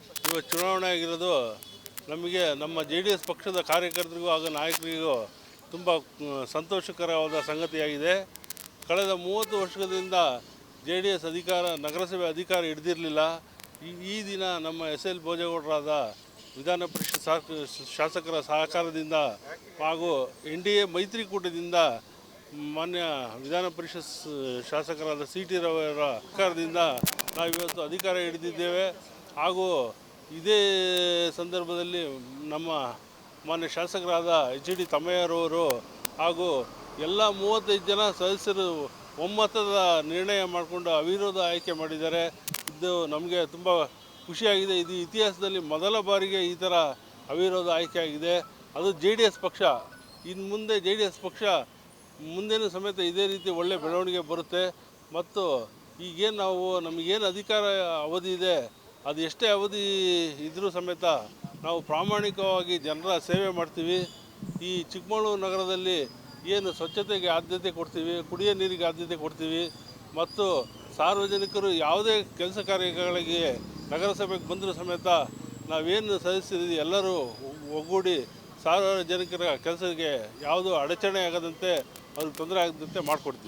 ಇವತ್ತು ಚುನಾವಣೆ ಆಗಿರೋದು ನಮಗೆ ನಮ್ಮ ಜೆ ಡಿ ಎಸ್ ಪಕ್ಷದ ಕಾರ್ಯಕರ್ತರಿಗೂ ಹಾಗೂ ನಾಯಕರಿಗೂ ತುಂಬ ಸಂತೋಷಕರವಾದ ಸಂಗತಿಯಾಗಿದೆ. ಕಳೆದ ಮೂವತ್ತು ವರ್ಷದಿಂದ ಜೆ ಡಿ ಎಸ್ ಅಧಿಕಾರ, ನಗರಸಭೆ ಅಧಿಕಾರ ಹಿಡಿದಿರಲಿಲ್ಲ. ಈ ದಿನ ನಮ್ಮ ಎಸ್ ಎಲ್ ಭೋಜೇಗೌಡರಾದ ವಿಧಾನ ಪರಿಷತ್ ಶಾಸಕರ ಸಹಕಾರದಿಂದ ಹಾಗೂ ಎನ್ ಡಿ ಎ ಮೈತ್ರಿಕೂಟದಿಂದ ಮಾನ್ಯ ವಿಧಾನ ಪರಿಷತ್ ಶಾಸಕರಾದ ಸಿ ಟಿ ರವಿಯವರ ಸಹಕಾರದಿಂದ ನಾವಿವತ್ತು ಅಧಿಕಾರ ಹಿಡಿದಿದ್ದೇವೆ. ಹಾಗೂ ಇದೇ ಸಂದರ್ಭದಲ್ಲಿ ನಮ್ಮ ಮಾನ್ಯ ಶಾಸಕರಾದ ಎಚ್ ಡಿ ತಮ್ಮಯ್ಯರವರು ಹಾಗೂ ಎಲ್ಲ ಮೂವತ್ತೈದು ಜನ ಸದಸ್ಯರು ಒಮ್ಮತದ ನಿರ್ಣಯ ಮಾಡಿಕೊಂಡು ಅವಿರೋಧ ಆಯ್ಕೆ ಮಾಡಿದ್ದಾರೆ. ಇದು ನಮಗೆ ತುಂಬ ಖುಷಿಯಾಗಿದೆ. ಇದು ಇತಿಹಾಸದಲ್ಲಿ ಮೊದಲ ಬಾರಿಗೆ ಈ ಥರ ಅವಿರೋಧ ಆಯ್ಕೆ ಆಗಿದೆ. ಅದು ಜೆ ಡಿ ಎಸ್ ಪಕ್ಷ. ಇನ್ನು ಮುಂದೆ ಜೆ ಡಿ ಎಸ್ ಪಕ್ಷ ಮುಂದೇನು ಸಮೇತ ಇದೇ ರೀತಿ ಒಳ್ಳೆ ಬೆಳವಣಿಗೆ ಬರುತ್ತೆ. ಮತ್ತು ಈಗೇನು ನಾವು ನಮಗೇನು ಅಧಿಕಾರ ಅವಧಿ ಇದೆ? ಅದು ಎಷ್ಟೇ ಅವಧಿ ಇದ್ರೂ ಸಮೇತ ನಾವು ಪ್ರಾಮಾಣಿಕವಾಗಿ ಜನರ ಸೇವೆ ಮಾಡ್ತೀವಿ. ಈ ಚಿಕ್ಕಮಗಳೂರು ನಗರದಲ್ಲಿ ಏನು ಸ್ವಚ್ಛತೆಗೆ ಆದ್ಯತೆ ಕೊಡ್ತೀವಿ, ಕುಡಿಯೋ ನೀರಿಗೆ ಆದ್ಯತೆ ಕೊಡ್ತೀವಿ ಮತ್ತು ಸಾರ್ವಜನಿಕರು ಯಾವುದೇ ಕೆಲಸ ಕಾರ್ಯಗಳಿಗೆ ನಗರಸಭೆಗೆ ಬಂದರೂ ಸಮೇತ ನಾವೇನು ಸದಸ್ಯರಿದ್ದೀವಿ ಎಲ್ಲರೂ ಒಗ್ಗೂಡಿ ಸಾರ್ವಜನಿಕರ ಕೆಲಸಕ್ಕೆ ಯಾವುದು ಅಡಚಣೆ ಆಗದಂತೆ ಅವ್ರಿಗೆ ತೊಂದರೆ ಆಗದಂತೆ ಮಾಡಿಕೊಡ್ತೀವಿ.